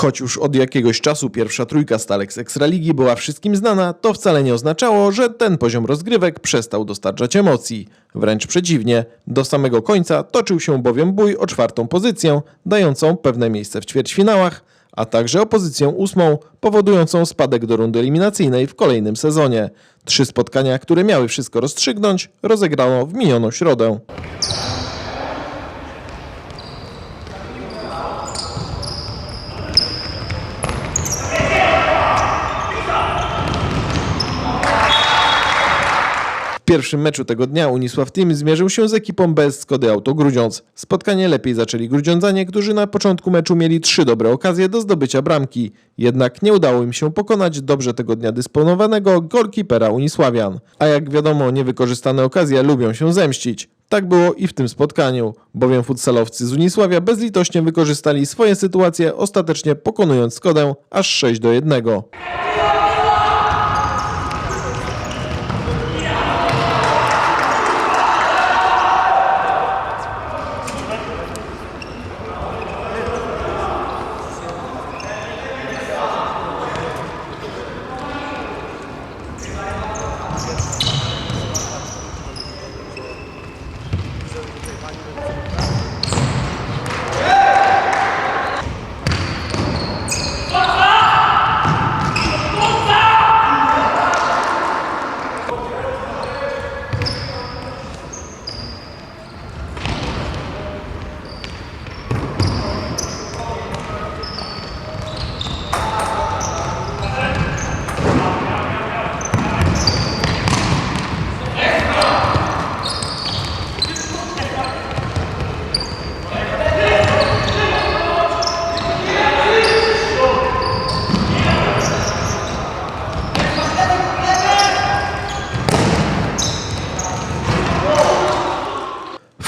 Choć już od jakiegoś czasu pierwsza trójka Stalex Ekstraligi była wszystkim znana, to wcale nie oznaczało, że ten poziom rozgrywek przestał dostarczać emocji. Wręcz przeciwnie, do samego końca toczył się bowiem bój o czwartą pozycję, dającą pewne miejsce w ćwierćfinałach, a także o pozycję ósmą, powodującą spadek do rundy eliminacyjnej w kolejnym sezonie. Trzy spotkania, które miały wszystko rozstrzygnąć, rozegrano w minioną środę. Pierwszym meczu tego dnia Unisław Team zmierzył się z ekipą bez Skody Auto Grudziądz. Spotkanie lepiej zaczęli Grudziądzanie, którzy na początku meczu mieli trzy dobre okazje do zdobycia bramki. Jednak nie udało im się pokonać dobrze tego dnia dysponowanego golkipera Unisławian. A jak wiadomo, niewykorzystane okazje lubią się zemścić. Tak było i w tym spotkaniu, bowiem futsalowcy z Unisławia bezlitośnie wykorzystali swoje sytuacje, ostatecznie pokonując Skodę aż 6 do 1.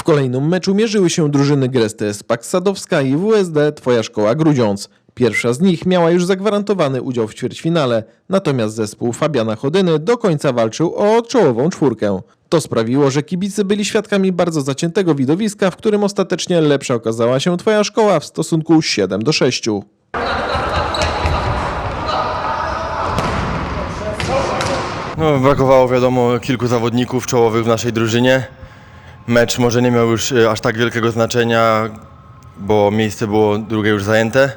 W kolejnym meczu mierzyły się drużyny Gresty Spak Sadowska i WSD Twoja Szkoła Grudziądz. Pierwsza z nich miała już zagwarantowany udział w ćwierćfinale, natomiast zespół Fabiana Chodyny do końca walczył o czołową czwórkę. To sprawiło, że kibicy byli świadkami bardzo zaciętego widowiska, w którym ostatecznie lepsza okazała się Twoja Szkoła w stosunku 7 do 6. No, brakowało wiadomo kilku zawodników czołowych w naszej drużynie. Mecz może nie miał już e, aż tak wielkiego znaczenia, bo miejsce było drugie już zajęte.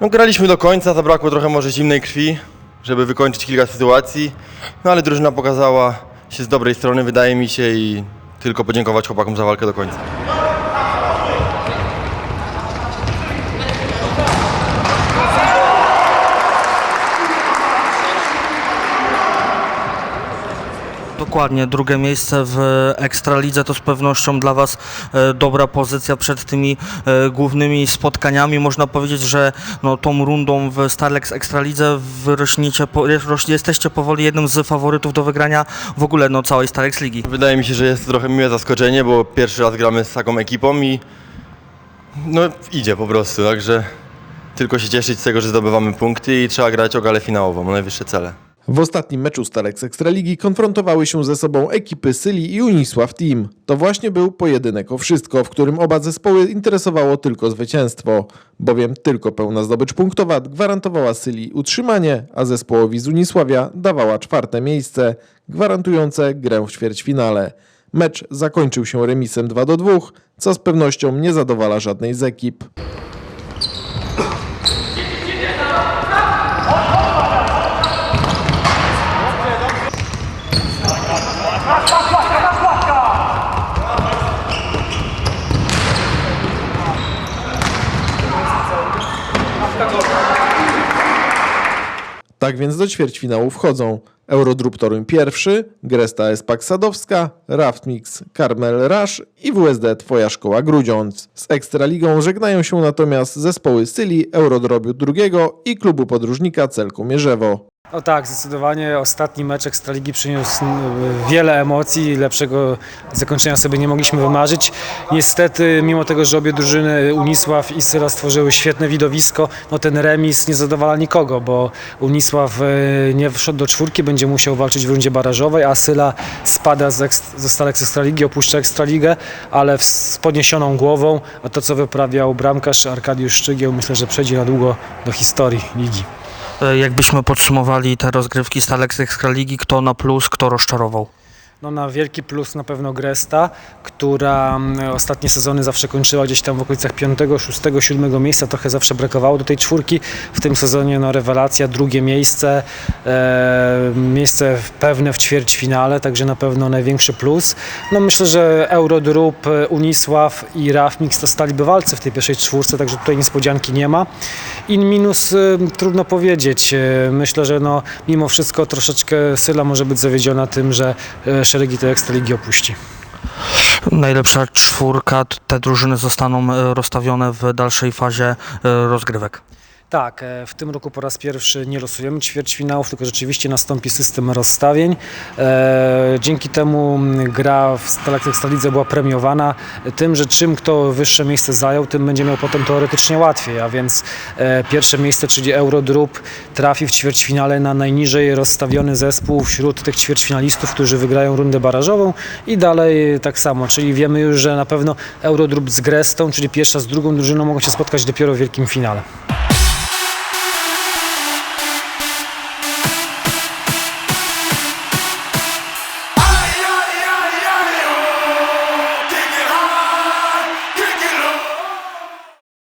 No, graliśmy do końca, zabrakło trochę może zimnej krwi, żeby wykończyć kilka sytuacji, no ale drużyna pokazała się z dobrej strony, wydaje mi się, i tylko podziękować chłopakom za walkę do końca. Dokładnie, drugie miejsce w Ekstralidze to z pewnością dla Was e, dobra pozycja przed tymi e, głównymi spotkaniami. Można powiedzieć, że no, tą rundą w Starlex Ekstralidze jesteście powoli jednym z faworytów do wygrania w ogóle no, całej Starlex Ligi. Wydaje mi się, że jest to trochę miłe zaskoczenie, bo pierwszy raz gramy z taką ekipą i no idzie po prostu, także tylko się cieszyć z tego, że zdobywamy punkty i trzeba grać o galę finałową, najwyższe cele. W ostatnim meczu Stalex Ekstraligi konfrontowały się ze sobą ekipy Syli i Unisław Team. To właśnie był pojedynek o wszystko, w którym oba zespoły interesowało tylko zwycięstwo, bowiem tylko pełna zdobycz punktowa gwarantowała Syli utrzymanie, a zespołowi z Unisławia dawała czwarte miejsce, gwarantujące grę w ćwierćfinale. Mecz zakończył się remisem 2 do 2, co z pewnością nie zadowala żadnej z ekip. Tak więc do ćwierćfinału wchodzą Eurodrup Toruń pierwszy, Gresta Espak Sadowska, Raftmix Karmel Rush i WSD Twoja Szkoła Grudziądz. Z Ekstraligą żegnają się natomiast zespoły Syli, Eurodrobiu drugiego i klubu podróżnika Celku Mierzewo. O tak, zdecydowanie ostatni mecz Ekstraligi przyniósł m, wiele emocji, lepszego zakończenia sobie nie mogliśmy wymarzyć. Niestety, mimo tego, że obie drużyny Unisław i Syla stworzyły świetne widowisko, no ten remis nie zadowala nikogo, bo Unisław e, nie wszedł do czwórki, będzie musiał walczyć w rundzie barażowej, a Syla spada z, ze stalek Ekstraligi, opuszcza Ekstraligę, ale z podniesioną głową, a to co wyprawiał bramkarz Arkadiusz Szczygieł, myślę, że przejdzie na długo do historii ligi. E, Jakbyśmy podsumowali te rozgrywki z Ekstraligi, kto na plus, kto rozczarował? No na wielki plus na pewno Gresta, która mm, ostatnie sezony zawsze kończyła gdzieś tam w okolicach 5, 6, 7 miejsca, trochę zawsze brakowało do tej czwórki. W tym sezonie no rewelacja, drugie miejsce, e, miejsce pewne w ćwierćfinale, także na pewno największy plus. No myślę, że Eurodrup, e, Unisław i Raf Mix to staliby walce w tej pierwszej czwórce, także tutaj niespodzianki nie ma. In minus y, trudno powiedzieć. Y, Myślę, że no, mimo wszystko troszeczkę Syla może być zawiedziona tym, że y, szeregi tej Ekstraligi opuści. Najlepsza czwórka, te drużyny zostaną e, rozstawione w dalszej fazie e, rozgrywek. Tak, e, w tym roku po raz pierwszy nie losujemy ćwierćfinałów, tylko rzeczywiście nastąpi system rozstawień. E, Dzięki temu gra w Ekstralidze była premiowana tym, że czym kto wyższe miejsce zajął, tym będzie miał potem teoretycznie łatwiej, a więc e, pierwsze miejsce, czyli Eurodrup, trafi w ćwierćfinale na najniżej rozstawiony zespół wśród tych ćwierćfinalistów, którzy wygrają rundę barażową i dalej tak samo, czyli wiemy już, że na pewno Eurodrup z Grestą, czyli pierwsza z drugą drużyną mogą się spotkać dopiero w wielkim finale.